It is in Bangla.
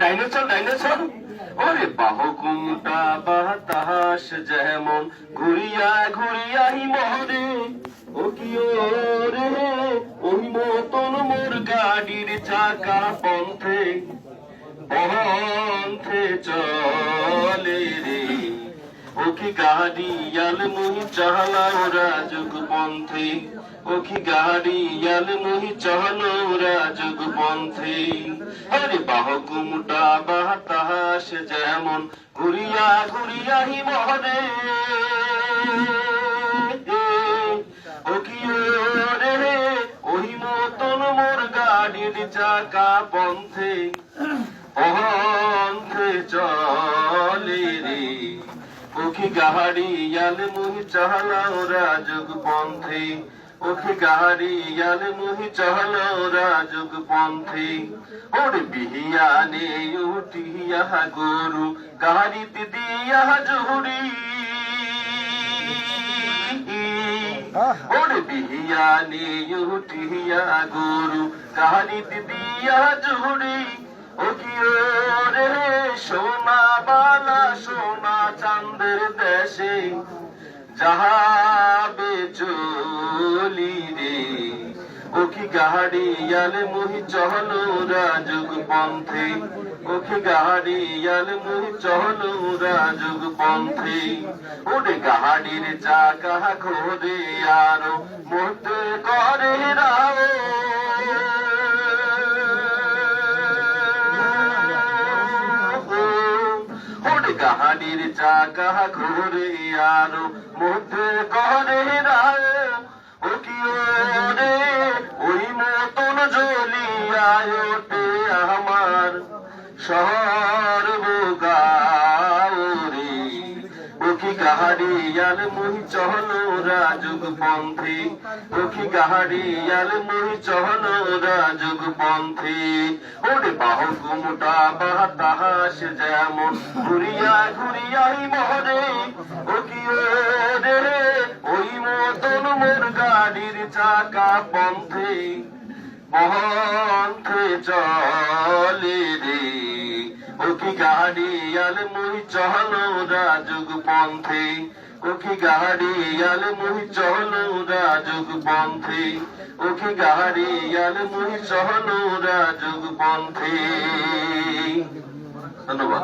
ডাইনোসর ওরে বাহকুমটা বাতাস যেমন ঘুরিয়া ঘুরিয়াই মহরে ও কি রে ওই মতন মোর গাড়ির চাকা পন্থে পন্থে চলে। ওকি গাড়িয়াল মুহি চালাও রাজুক পন্থে। ওখি ওকি গাড়িয়াল মুহি চলো রাজুক পন্থে। আরে বাহকুমটা বাতাস যেমন, ঘুরিয়া ঘুরিয়া হি মহরে ওই মতন মোর গাড়ির চাকা পন্থে। পন্থে চলে রে ওখি গাহাড়ি ইয়াল মুহি চাহলাও রাজুগ পন্থে। ওখি গাহাড়ি ইয়াল মুহি চাহলাও রাজুগ পন্থে। ওরে বিহিয়া নে উঠিয়া গরু গাড়িতে দিয়া জহুরি। ওরে বিহিয়া নে উঠিয়া গরু গাড়িতে দিয়া জহুরি। ও কি রে সোনা দেশে যাহাবে চলি রে, ও কি গাড়িয়াল মুহি চহল রাজুগ পন্থে? ও কি গাড়িয়াল মুহি চহল রাজুগ পন্থে? ওরে চা কাহা ঘোরে আরও মতে করে। ওর চা কাহা ঘুরে আনো মধ্যে কহরে রায়। ও কি ওই মতন জলি ওঠে আমার শহর। গাহারিয়াল মুহি চহলো রাজুগ পন্থী। ওকি গাহারিয়াল মুহি চহলো রাজুগ পন্থী। ওরে বাহু কুমটা বাতাস যেমন। ঘুরিয়া ঘুরিয়াই মহরে ওকি রে? ওই মতন মোর গাড়ির চাকা পন্থে। পন্থে চলে ওকি গাড়িয়াল মুই চহলো রাজুগ পন্থে? ওকি গাড়িয়াল মুই চহলো রাজুগ পন্থে? ওকি গাড়িয়াল মুই চহলো রাজুগ পন্থে? ধন্যবাদ।